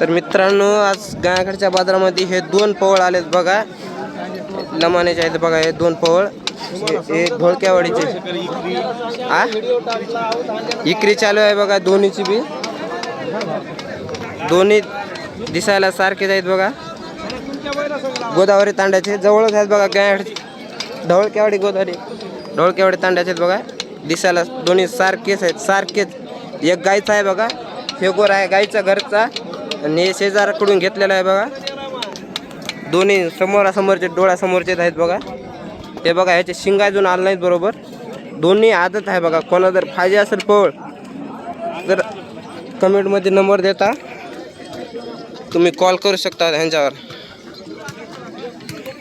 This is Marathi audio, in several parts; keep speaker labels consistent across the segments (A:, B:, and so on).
A: तर मित्रांनो आज गायाकडच्या बाजारामध्ये हे दोन पवळ आलेत बघा. लमानेचे आहेत बघा हे दोन पवळ. हे- हे घोळक्यावाडीचे आ? इकरी चालू आहे बघा दोन्हीची बी. दोन्ही दिसायला सारखेच आहेत बघा. गोदावरी तांड्याचे जवळच आहेत बघा गाय ढवळक्यावाडी गोदावरी. ढवळक्यावाडी तांड्याचे आहेत बघा. दिसायला दोन्ही सारखेच आहेत सारखेच. एक गायचा आहे बघा. हे गोर आहे गायचा घरचा. आणि हे शेजाराकडून घेतलेला आहे बघा. दोन्ही समोरासमोरचे डोळ्यासमोरचे आहेत बघा. हे बघा ह्याचे शिंग अजून आलं नाहीत बरोबर. दोन्ही आदत आहे बघा. कोणा जर पाहिजे असेल पवळ तर कमेंटमध्ये नंबर देता. तुम्ही कॉल करू शकता ह्यांच्यावर.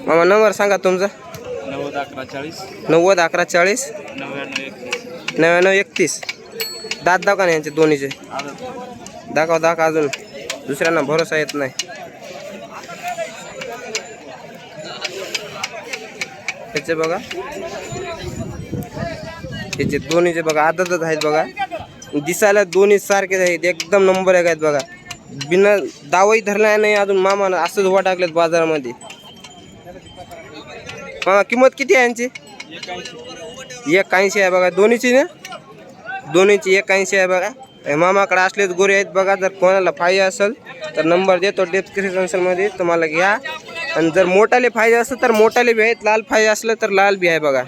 A: मामा नंबर सांगा तुमचा.
B: नव्वद अकरा चाळीस.
A: नव्वद अकरा चाळीस.
B: नव्याण्णव एकतीस.
A: नव्याण्णव एकतीस. दात दाखवा ना यांचे दोन्हीचे. दाखवा दाखवा अजून. दुसऱ्यांना भरोसा येत नाही. त्याचे बघा. त्याचे दोन्हीचे बघा आदतच आहेत बघा. दिसायला दोन्ही सारखेच आहेत एकदम नंबर एक आहेत बघा. बिना दावाही धरला नाही अजून मामानं असंच वा टाकलेत बाजारामध्ये. मामा किंमत किती आहे यांची? एक ऐंशी आहे बघा. दोन्हीची ना? दोन्हीची एक ऐंशी आहे बघा. मामाकडे असलेच गोरे आहेत बघा जर कोणाला फायदे असेल तर नंबर देतो डिस्क्रिप्शनमध्ये तुम्हाला घ्या. आणि जर मोठाले फायदे असेल तर मोठाले बी आहेत लाल फायदे असलं तर लाल बी आहे बघा.